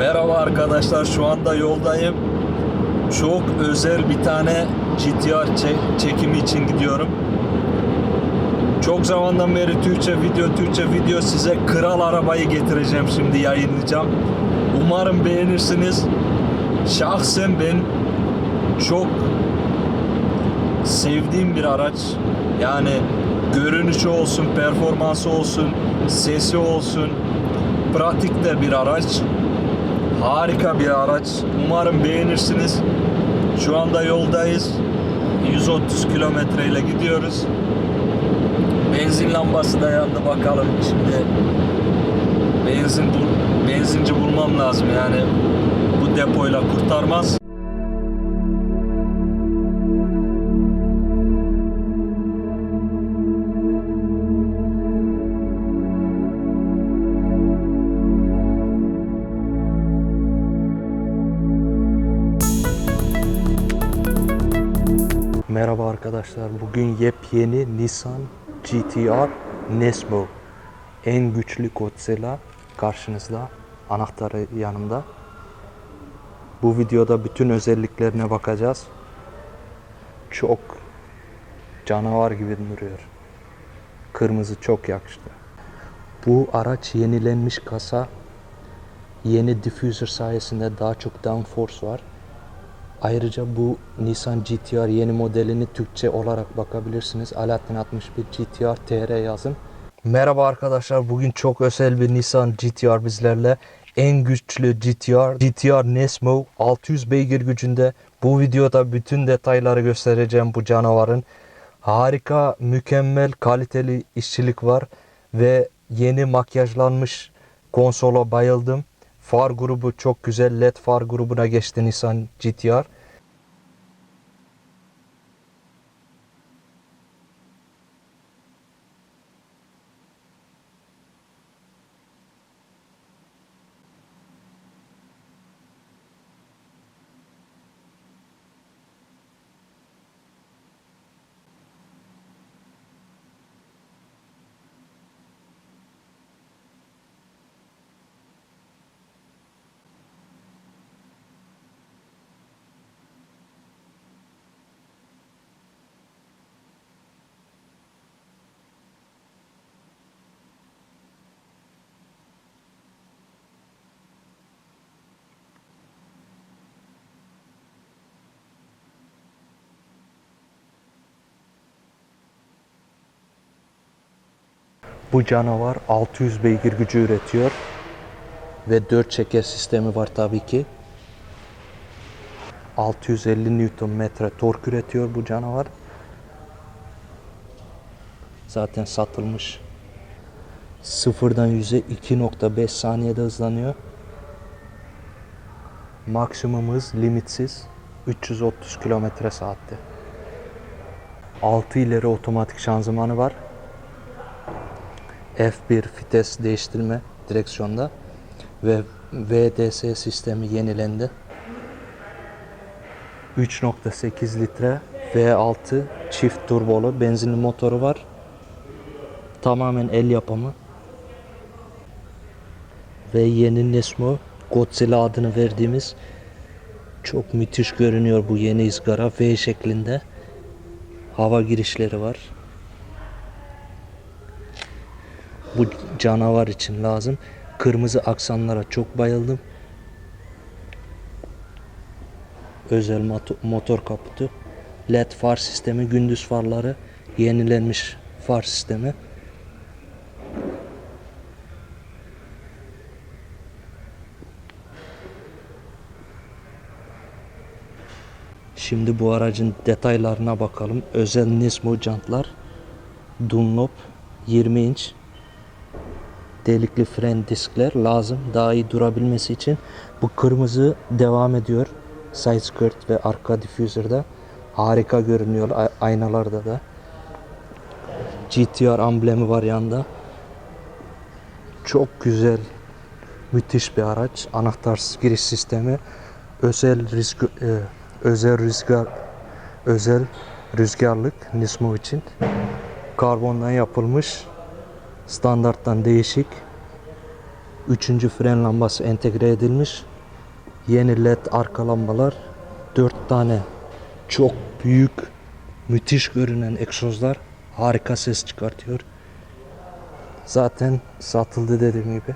Merhaba arkadaşlar şu anda yoldayım. Çok özel bir tane GTR çe- çekimi için gidiyorum. Çok zamandan beri Türkçe video Türkçe video size kral arabayı getireceğim şimdi yayınlayacağım. Umarım beğenirsiniz. Şahsen ben çok sevdiğim bir araç. Yani görünüşü olsun, performansı olsun, sesi olsun. Pratik de bir araç. Harika bir araç. Umarım beğenirsiniz. Şu anda yoldayız. 130 kilometre ile gidiyoruz. Benzin lambası da yandı bakalım şimdi. Benzin bul benzinci bulmam lazım yani bu depoyla kurtarmaz. Merhaba arkadaşlar. Bugün yepyeni Nissan GTR Nesmo. En güçlü Godzilla karşınızda. Anahtarı yanımda. Bu videoda bütün özelliklerine bakacağız. Çok canavar gibi duruyor. Kırmızı çok yakıştı. Bu araç yenilenmiş kasa. Yeni diffuser sayesinde daha çok downforce var. Ayrıca bu Nissan GTR yeni modelini Türkçe olarak bakabilirsiniz. Alaaddin 61 GTR TR yazın. Merhaba arkadaşlar. Bugün çok özel bir Nissan GTR bizlerle. En güçlü GTR, GTR Nesmo 600 beygir gücünde. Bu videoda bütün detayları göstereceğim bu canavarın. Harika, mükemmel, kaliteli işçilik var ve yeni makyajlanmış konsola bayıldım. Far grubu çok güzel. LED far grubuna geçti Nissan GTR. Bu canavar 600 beygir gücü üretiyor. Ve 4 çeker sistemi var tabii ki. 650 Nm tork üretiyor bu canavar. Zaten satılmış. Sıfırdan 100'e 2.5 saniyede hızlanıyor. Maksimum hız limitsiz 330 km saatte. 6 ileri otomatik şanzımanı var. F1 vites değiştirme direksiyonda ve VDS sistemi yenilendi. 3.8 litre V6 çift turbolu benzinli motoru var. Tamamen el yapımı. Ve yeni Nesmo Godzilla adını verdiğimiz çok müthiş görünüyor bu yeni ızgara V şeklinde. Hava girişleri var. Bu canavar için lazım. Kırmızı aksanlara çok bayıldım. Özel moto- motor kaputu. LED far sistemi, gündüz farları, yenilenmiş far sistemi. Şimdi bu aracın detaylarına bakalım. Özel Nismo jantlar. Dunlop 20 inç delikli fren diskler lazım daha iyi durabilmesi için. Bu kırmızı devam ediyor. Side skirt ve arka diffuser'da. Harika görünüyor aynalarda da. GTR amblemi var yanında. Çok güzel, müthiş bir araç. Anahtarsız giriş sistemi. Özel risk, e, özel rüzgar, özel rüzgarlık Nismo için. Karbondan yapılmış standarttan değişik. Üçüncü fren lambası entegre edilmiş. Yeni led arka lambalar. 4 tane çok büyük, müthiş görünen egzozlar. Harika ses çıkartıyor. Zaten satıldı dediğim gibi.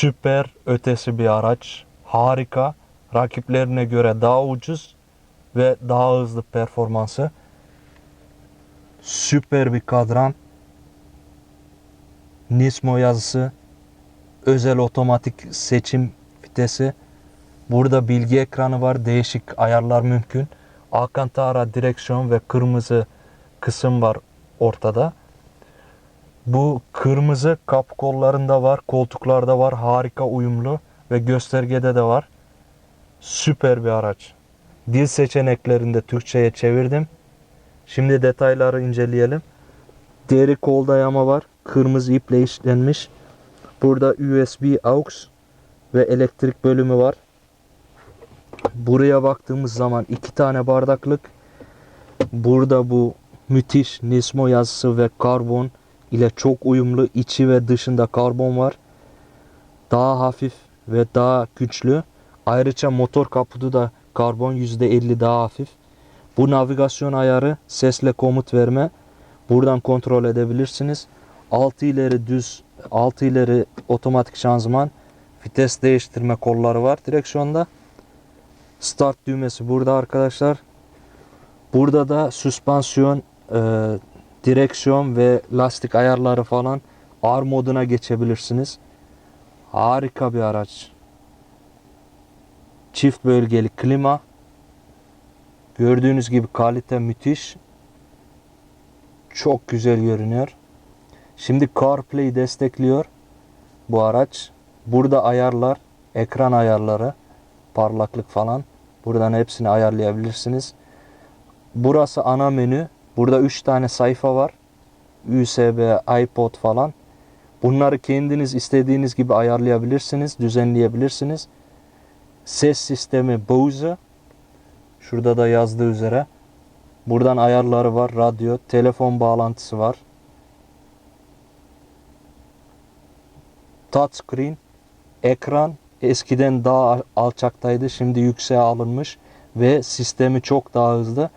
Süper ötesi bir araç. Harika. Rakiplerine göre daha ucuz ve daha hızlı performansı. Süper bir kadran. Nismo yazısı. Özel otomatik seçim vitesi. Burada bilgi ekranı var. Değişik ayarlar mümkün. Alcantara direksiyon ve kırmızı kısım var ortada. Bu kırmızı kap kollarında var, koltuklarda var. Harika uyumlu ve göstergede de var. Süper bir araç. Dil seçeneklerinde Türkçe'ye çevirdim. Şimdi detayları inceleyelim. Deri kol dayama var. Kırmızı iple işlenmiş. Burada USB aux ve elektrik bölümü var. Buraya baktığımız zaman iki tane bardaklık. Burada bu müthiş Nismo yazısı ve karbon ile çok uyumlu içi ve dışında karbon var. Daha hafif ve daha güçlü. Ayrıca motor kaputu da karbon %50 daha hafif. Bu navigasyon ayarı sesle komut verme. Buradan kontrol edebilirsiniz. 6 ileri düz, 6 ileri otomatik şanzıman, vites değiştirme kolları var direksiyonda. Start düğmesi burada arkadaşlar. Burada da süspansiyon, e, direksiyon ve lastik ayarları falan R moduna geçebilirsiniz. Harika bir araç. Çift bölgeli klima. Gördüğünüz gibi kalite müthiş. Çok güzel görünüyor. Şimdi CarPlay destekliyor bu araç. Burada ayarlar, ekran ayarları, parlaklık falan. Buradan hepsini ayarlayabilirsiniz. Burası ana menü. Burada 3 tane sayfa var. USB, iPod falan. Bunları kendiniz istediğiniz gibi ayarlayabilirsiniz, düzenleyebilirsiniz. Ses sistemi Bose. Şurada da yazdığı üzere. Buradan ayarları var, radyo, telefon bağlantısı var. Touchscreen, ekran eskiden daha alçaktaydı, şimdi yükseğe alınmış ve sistemi çok daha hızlı.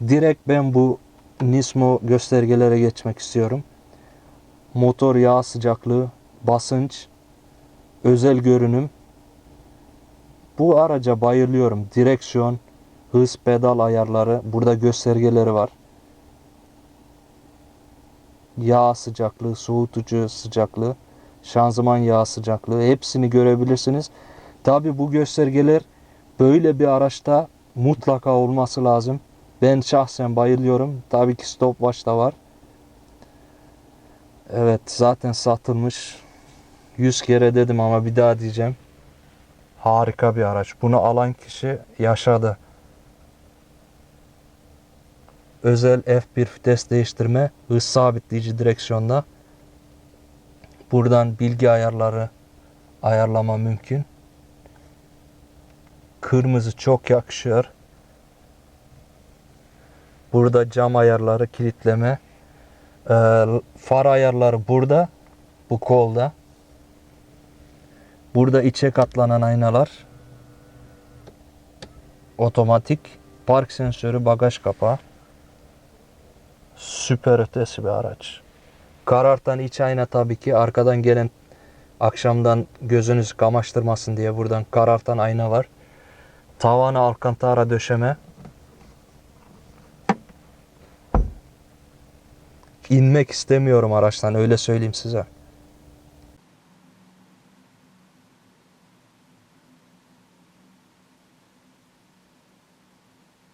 Direkt ben bu Nismo göstergelere geçmek istiyorum. Motor yağ sıcaklığı, basınç, özel görünüm. Bu araca bayılıyorum. Direksiyon, hız, pedal ayarları, burada göstergeleri var. Yağ sıcaklığı, soğutucu sıcaklığı, şanzıman yağ sıcaklığı hepsini görebilirsiniz. Tabi bu göstergeler böyle bir araçta mutlaka olması lazım. Ben şahsen bayılıyorum. Tabii ki stopwatch da var. Evet zaten satılmış. 100 kere dedim ama bir daha diyeceğim. Harika bir araç. Bunu alan kişi yaşadı. Özel F1 vites değiştirme, hız sabitleyici direksiyonda. Buradan bilgi ayarları ayarlama mümkün. Kırmızı çok yakışıyor. Burada cam ayarları, kilitleme. Ee, far ayarları burada. Bu kolda. Burada içe katlanan aynalar. Otomatik. Park sensörü, bagaj kapağı. Süper ötesi bir araç. Karartan iç ayna tabii ki arkadan gelen akşamdan gözünüz kamaştırmasın diye buradan karartan ayna var. Tavanı alkantara döşeme. İnmek istemiyorum araçtan öyle söyleyeyim size.